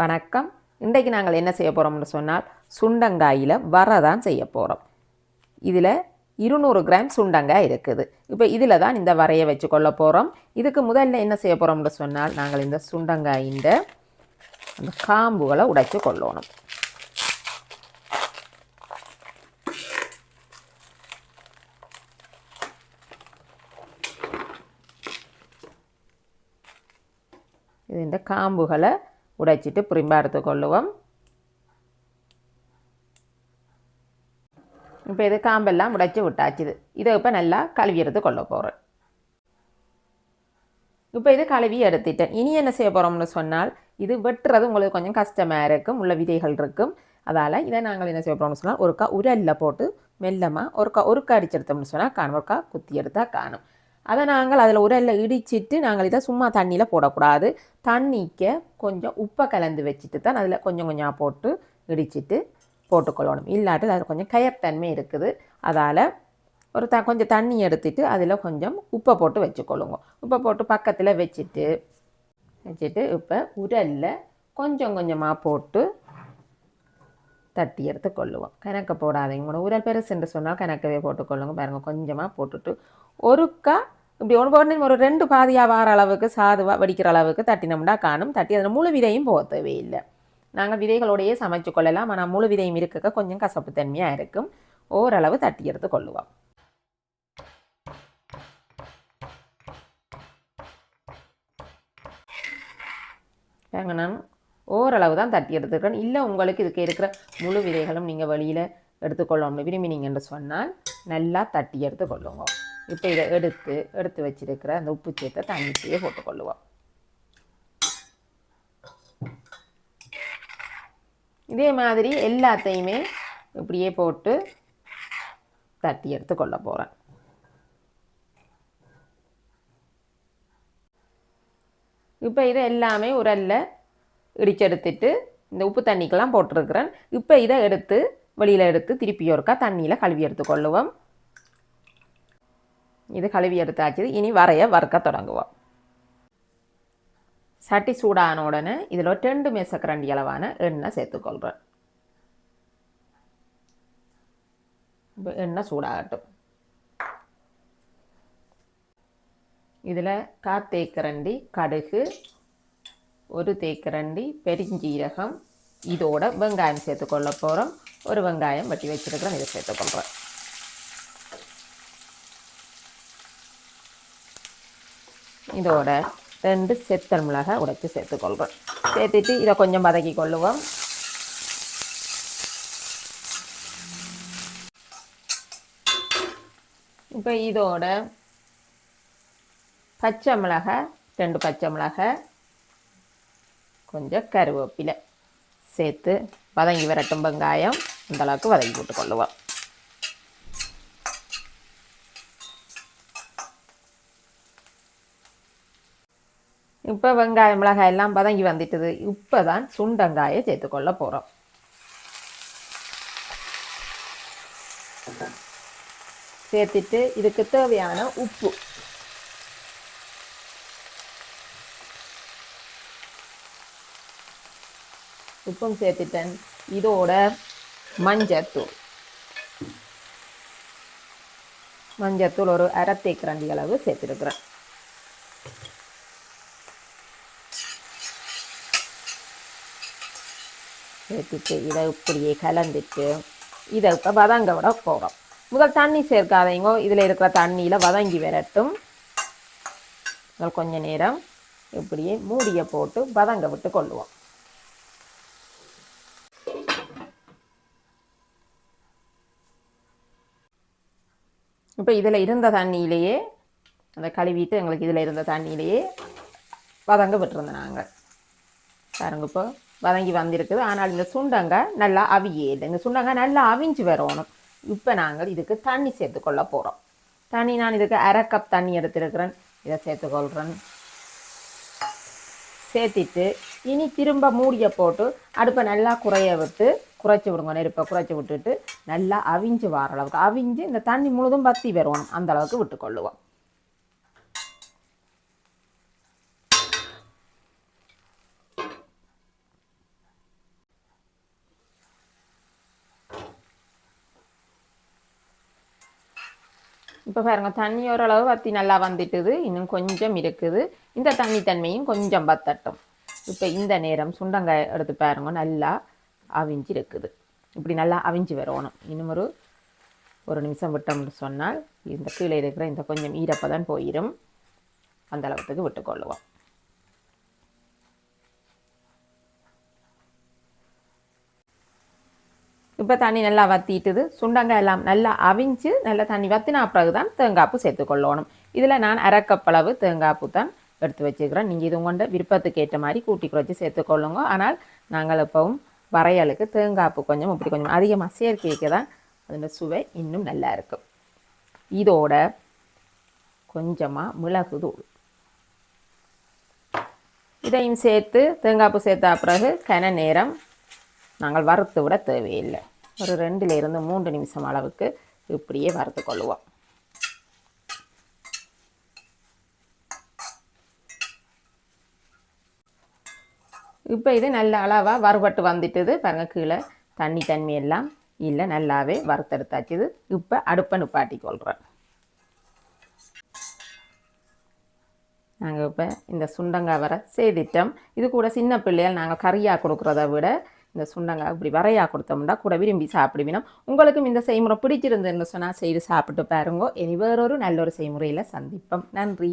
வணக்கம். இன்றைக்கு நாங்கள் என்ன செய்ய போகிறோம்னு சொன்னால் சுண்டங்காயில் வர தான் செய்ய போகிறோம் இதில் இருநூறு கிராம் சுண்டங்காய் இருக்குது. இப்போ இதில் தான் இந்த வரையை வச்சு கொள்ள போகிறோம் இதுக்கு முதல்ல என்ன செய்ய போகிறோம்னு சொன்னால் நாங்கள் இந்த சுண்டங்காயின் அந்த காம்புகளை உடைச்சு கொள்ளணும். இது இந்த காம்புகளை உடைச்சிட்டு புரிம்பா எடுத்துக்கொள்ளுவோம் இப்போ இது காம்பெல்லாம் உடைச்சி விட்டாச்சுது இதை இப்போ நல்லா கழுவி எடுத்து கொள்ள போகிறேன் இப்போ இது கழுவி எடுத்துட்டேன். இனி என்ன செய்ய போகிறோம்னு சொன்னால் இது வெட்டுறது உங்களுக்கு கொஞ்சம் கஷ்டமாக இருக்கும். உள்ள விதைகள் இருக்கும். அதால் இதை நாங்கள் என்ன செய்ய போகிறோம்னு சொன்னால் ஒருக்கா உரலில் போட்டு மெல்லமாக ஒருக்கா ஒருக்கா அடிச்செடுத்தோம்னு சொன்னால் காணும். ஒருக்கா குத்தி எடுத்தால் காணும். அதை நாங்கள் அதில் உரலில் இடிச்சிட்டு நாங்கள் இதை சும்மா தண்ணியில் போடக்கூடாது. தண்ணிக்க கொஞ்சம் உப்பை கலந்து வச்சுட்டு தான் அதில் கொஞ்சம் கொஞ்சம் போட்டு இடிச்சிட்டு போட்டுக்கொள்ளணும். இல்லாட்டி அதில் கொஞ்சம் கயர்த்தன்மை இருக்குது. அதால் ஒரு த கொஞ்சம் தண்ணி எடுத்துட்டு அதில் கொஞ்சம் உப்பை போட்டு வச்சுக்கொள்ளுங்க. உப்பை போட்டு பக்கத்தில் வச்சுட்டு வச்சுட்டு இப்போ உரலில் கொஞ்சம் கொஞ்சமாக போட்டு தட்டி எடுத்து கொள்ளுவோம். கணக்கு போடாதீங்க. கூட உரல் பெருசுன்னு சொன்னால் கணக்கவே போட்டுக்கொள்ளுங்க. பாருங்கள் கொஞ்சமாக போட்டுட்டு ஒருக்கா இப்படி ஒன்று ஒன்று ஒரு ரெண்டு பாதியாக வார அளவுக்கு சாதுவாக வடிக்கிற அளவுக்கு தட்டினோம்னா காணும். தட்டி அதில் முழு விதையும் போக தேவையில்லை நாங்கள் விதைகளோடையே சமைச்சு கொள்ளலாம். ஆனால் முழு விதையும் இருக்க கொஞ்சம் கசப்பு தன்மையாக இருக்கும். ஓரளவு தட்டி எடுத்து கொள்ளுவோம். ஏங்க நான் ஓரளவு தான் தட்டி எடுத்துக்கிறேன் இல்லை உங்களுக்கு இதுக்கு இருக்கிற முழு விதைகளும் நீங்கள் வெளியில் எடுத்துக்கொள்ளணும்னு விரும்பினீங்கன்னு சொன்னால் நல்லா தட்டி எடுத்துக்கொள்ளுங்க. இப்போ இதை எடுத்து எடுத்து வச்சிருக்கிற அந்த உப்பு சேர்த்த தண்ணித்தையே போட்டுக்கொள்ளுவோம் இதே மாதிரி எல்லாத்தையுமே இப்படியே போட்டு தட்டி எடுத்து கொள்ள போகிறேன் இப்போ இதை எல்லாமே உரல்ல இடிச்செடுத்துட்டு இந்த உப்பு தண்ணிக்கெல்லாம் போட்டிருக்கிறேன். இப்போ இதை எடுத்து வெளியில் எடுத்து திருப்பி ஒருக்கா தண்ணியில் கழுவி எடுத்துக்கொள்ளுவோம் இது கழுவி எடுத்தாச்சு இனி வரைய வறுக்க தொடங்குவோம் சட்டி சூடான உடனே இதில் ஒரு ரெண்டு மேசக்கரண்டி அளவான எண்ணெய் சேர்த்துக்கொள்கிறேன் இப்போ எண்ணெய் சூடாகட்டும் இதில் காத்தேக்கரண்டி கடுகு ஒரு தேக்கரண்டி பெருஞ்சீரகம் இதோட வெங்காயம் சேர்த்துக்கொள்ள போகிறோம் ஒரு வெங்காயம் வெட்டி வச்சுருக்கிறோம் இதை சேர்த்துக்கொள்கிறேன் இதோட ரெண்டு செத்தல் மிளகாய் உடைச்சி சேர்த்துக்கொள்கிறோம் சேர்த்துட்டு இதை கொஞ்சம் வதக்கி கொள்ளுவோம். இப்போ இதோட பச்சை மிளகாய் ரெண்டு பச்சை மிளகாய் கொஞ்சம் கருவேப்பிலை சேர்த்து வதங்கி வரட்டும் வெங்காயம். இந்தளவுக்கு வதக்கி போட்டுக்கொள்ளுவோம். இப்போ வெங்காயம் மிளகாய் எல்லாம் பதங்கி வந்துட்டுது. இப்போ தான் சுண்டங்காயை சேர்த்துக்கொள்ள போகிறோம் சேர்த்துட்டு இதுக்கு தேவையான உப்பு. உப்பும் சேர்த்துட்டேன். இதோட மஞ்சத்தூள். மஞ்சத்தூள் ஒரு அரை தேக்கரண்டி அளவு சேர்த்துருக்குறேன். சேர்த்துட்டு இதை இப்படியே கலந்துட்டு இதை இப்போ வதங்க விட போகிறோம் முதல் தண்ணி சேர்க்காதீங்க. இதில் இருக்கிற தண்ணியில் வதங்கி வரட்டும். முதல் கொஞ்ச நேரம் இப்படியே மூடியை போட்டு வதங்க விட்டு கொள்ளுவோம். இப்போ இதில் இருந்த தண்ணியிலேயே அந்த கழுவிட்டு எங்களுக்கு இதில் இருந்த தண்ணியிலேயே வதங்க விட்டுருந்தோம் நாங்கள் பாருங்க இப்போ. வதங்கி வந்திருக்குது. ஆனால் இந்த சுண்டங்காய் நல்லா அவியே இல்லை இந்த சுண்டங்காய் நல்லா அவிஞ்சு வரணும். இப்போ நாங்கள் இதுக்கு தண்ணி சேர்த்துக்கொள்ள போகிறோம் தண்ணி நான் இதுக்கு அரை கப் தண்ணி எடுத்துருக்கிறேன். இதை சேர்த்துக்கொள்கிறேன் சேர்த்திட்டு இனி திரும்ப மூடியை போட்டு அடுப்பை நல்லா குறைய விட்டு குறைச்சி விடுங்க நெருப்பை குறைச்சி விட்டுட்டு நல்லா அவிஞ்சு வர அளவுக்கு. அவிஞ்சு இந்த தண்ணி முழுதும் பத்தி வருவோம் அந்த அளவுக்கு விட்டுக்கொள்ளுவோம் இப்போ பாருங்க தண்ணி ஓரளவு வற்றி நல்லா வந்துட்டுது இன்னும் கொஞ்சம் இருக்குது. இந்த தண்ணி தன்மையும் கொஞ்சம் பத்தட்டும். இப்போ இந்த நேரம் சுண்டங்காய் எடுத்து பாருங்க நல்லா அவிஞ்சு இருக்குது இப்படி நல்லா அவிஞ்சு வரணும். இன்னும் ஒரு ஒரு நிமிஷம் விட்டோம்னு சொன்னால் இந்த கீழே இருக்கிற இந்த கொஞ்சம் ஈரப்பதம் போயிடும் அந்த அளவுக்கு விட்டுக்கொள்ளுவோம். இப்போ தண்ணி நல்லா வத்திட்டுது. சுண்டங்காய் எல்லாம் நல்லா அவிஞ்சு நல்லா தண்ணி வத்தினா பிறகு தான் தேங்காய்ப்பு சேர்த்துக்கொள்ளணும் இதில் நான் அரைக்கப்பளவு தேங்காய்ப்பு தான் எடுத்து வச்சுக்கிறேன் நீங்கள் இது உங்கள்கிட்ட விருப்பத்துக்கு ஏற்ற மாதிரி கூட்டி குறைச்சி சேர்த்துக்கொள்ளுங்க ஆனால் நாங்கள் எப்பவும் வரையலுக்கு தேங்காய்ப்பு கொஞ்சம் இப்படி கொஞ்சம் அதிகமாக சேர்க்கைக்கு தான் அதோட சுவை இன்னும் நல்லா இருக்கும். இதோட கொஞ்சமாக மிளகு தூள். இதையும் சேர்த்து தேங்காய்ப்பு சேர்த்தா பிறகு கன நேரம் நாங்கள் வறுத்து விட தேவையில்லை. ஒரு ரெண்டுலேருந்து மூன்று நிமிஷம் அளவுக்கு இப்படியே வறுத்து கொள்ளுவோம். இப்போ இது நல்ல அளவாக வறுபட்டு வந்துட்டுது. பாருங்க கீழே தண்ணி தன்மை எல்லாம். இல்லை நல்லாவே வறுத்தெடுத்தாச்சுது இப்போ அடுப்பை நிப்பாட்டி கொள்கிறேன் நாங்கள் இப்போ இந்த சுண்டங்காய் வர செய்திட்டோம். இது கூட சின்ன பிள்ளைகள் நாங்கள் கறியாக கொடுக்குறத விட இந்த சுண்டங்காய் இப்படி வரையா கொடுத்தோம்னா கூட விரும்பி சாப்பிடுவினோம். உங்களுக்கும் இந்த செய்முறை பிடிச்சிருந்துன்னு சொன்னால் செய்து சாப்பிட்டு பாருங்க. இனி வேறொரு நல்ல ஒரு செய்முறையில் சந்திப்போம். நன்றி.